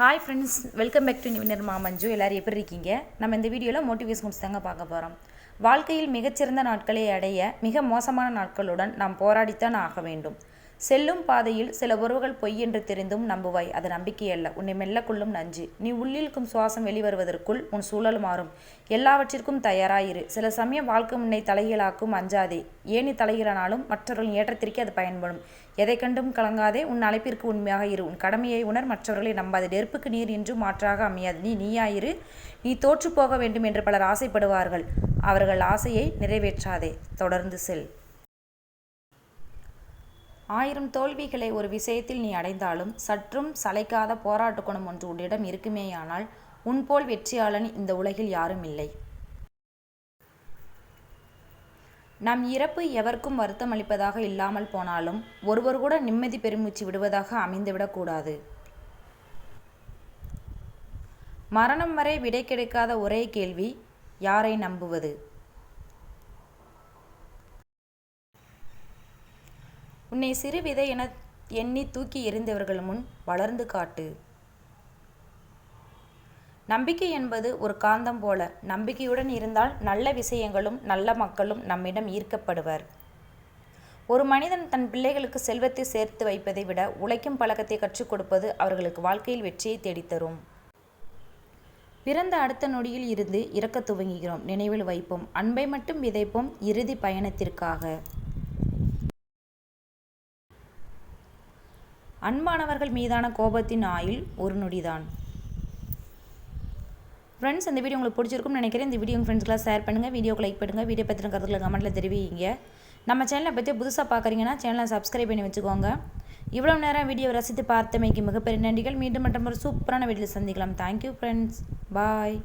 Hi friends welcome back to நிவினர் மாமஞ்சு எல்லோரும் எப்படி இருக்கீங்க? நம்ம இந்த வீடியோவில் மோட்டிவேஷன்ஸ் தாங்க பார்க்க போகிறோம் வாழ்க்கையில் மிகச்சிறந்த நாட்களை அடைய மிக மோசமான நாட்களுடன் நாம் போராடித்தான் ஆக வேண்டும். செல்லும் பாதையில் சில உறவுகள் பொய் என்று தெரிந்தும் நம்புவாய். அது நம்பிக்கையல்ல. உன்னை உன்னை மெல்லக்குள்ளும் நஞ்சு. நீ உள்ளிருக்கும் சுவாசம் வெளிவருவதற்குள் உன் சூழல் மாறும். எல்லாவற்றிற்கும் தயாராயிரு. சில சமயம் வாழ்க்கை உன்னை தலைகீழாக்கும் அஞ்சாதே. ஏனி தலைகீழானாலும் மற்றவர்களின் ஏற்றத்திற்கே அது பயன்படும். எதை கண்டும் கலங்காதே. உன் அழைப்பிற்கு உண்மையாக இரு. உன் கடமையை உணர். மற்றவர்களை நம்பாது. நெருப்புக்கு நீர் என்று மாற்றாக அமையாது. நீ நீயாயிரு. நீ தோற்று போக வேண்டும் என்று பலர் ஆசைப்படுவார்கள். அவர்கள் ஆசையை நிறைவேற்றாதே. தொடர்ந்து செல். ஆயிரம் தோல்விகளை ஒரு விஷயத்தில் நீ அடைந்தாலும் சற்றும் சளைக்காத போராட்ட குணம் ஒன்று உன்னிடம் இருக்குமேயானால் உன்போல் வெற்றியாளன் இந்த உலகில் யாரும் இல்லை. நம் இறப்பு எவருக்கும் வருத்தம் அளிப்பதாக இல்லாமல் போனாலும் ஒருவர் கூட நிம்மதி பெருமூச்சு விடுவதாக அமைந்துவிடக்கூடாது மரணம் வரை விடை கிடைக்காத ஒரே கேள்வி யாரை நம்புவது? உன்னை சிறுவிதை என எண்ணி தூக்கி எறிந்தவர்கள் முன் வளர்ந்து காட்டு. நம்பிக்கை என்பது ஒரு காந்தம் போல நம்பிக்கையுடன் இருந்தால் நல்ல விஷயங்களும் நல்ல மக்களும் நம்மிடம் ஈர்க்கப்படுவர். ஒரு மனிதன் தன் பிள்ளைகளுக்கு செல்வத்தை சேர்த்து வைப்பதை விட உழைக்கும் பழக்கத்தை கற்றுக் கொடுப்பது அவர்களுக்கு வாழ்க்கையில் வெற்றியை தேடித்தரும். பிறந்த அடுத்த நொடியில் இருந்து இறக்க துவங்குகிறோம் நினைவில் வைப்போம் அன்பை மட்டும் விதைப்போம் இறுதி பயணத்திற்காக. அன்பானவர்கள் மீதான கோபத்தின் ஆயில் ஒரு நொடிதான். ஃப்ரெண்ட்ஸ் இந்த வீடியோ உங்களுக்கு பிடிச்சிருக்கும்னு நினைக்கிறேன். இந்த வீடியோ உங்கள் ஃப்ரெண்ட்ஸ்க்கெலாம் ஷேர் பண்ணுங்கள் வீடியோக்கு லைக் பண்ணுங்கள் வீடியோ பற்றின கருத்துக்களை கமெண்ட்டில் தெரிவிங்க. நம்ம சேனலை பற்றி புதுசாக பார்க்குறீங்கன்னா சேனலை சப்ஸ்கிரைப் பண்ணி வச்சுக்கோங்க. இவ்வளோ நேரம் வீடியோ ரசித்து பார்த்தமைக்கு மிகப்பெரிய நன்றிகள். மீண்டும் மற்றும் ஒரு சூப்பரான வீடியோவில் சந்திக்கலாம். Thank you friends bye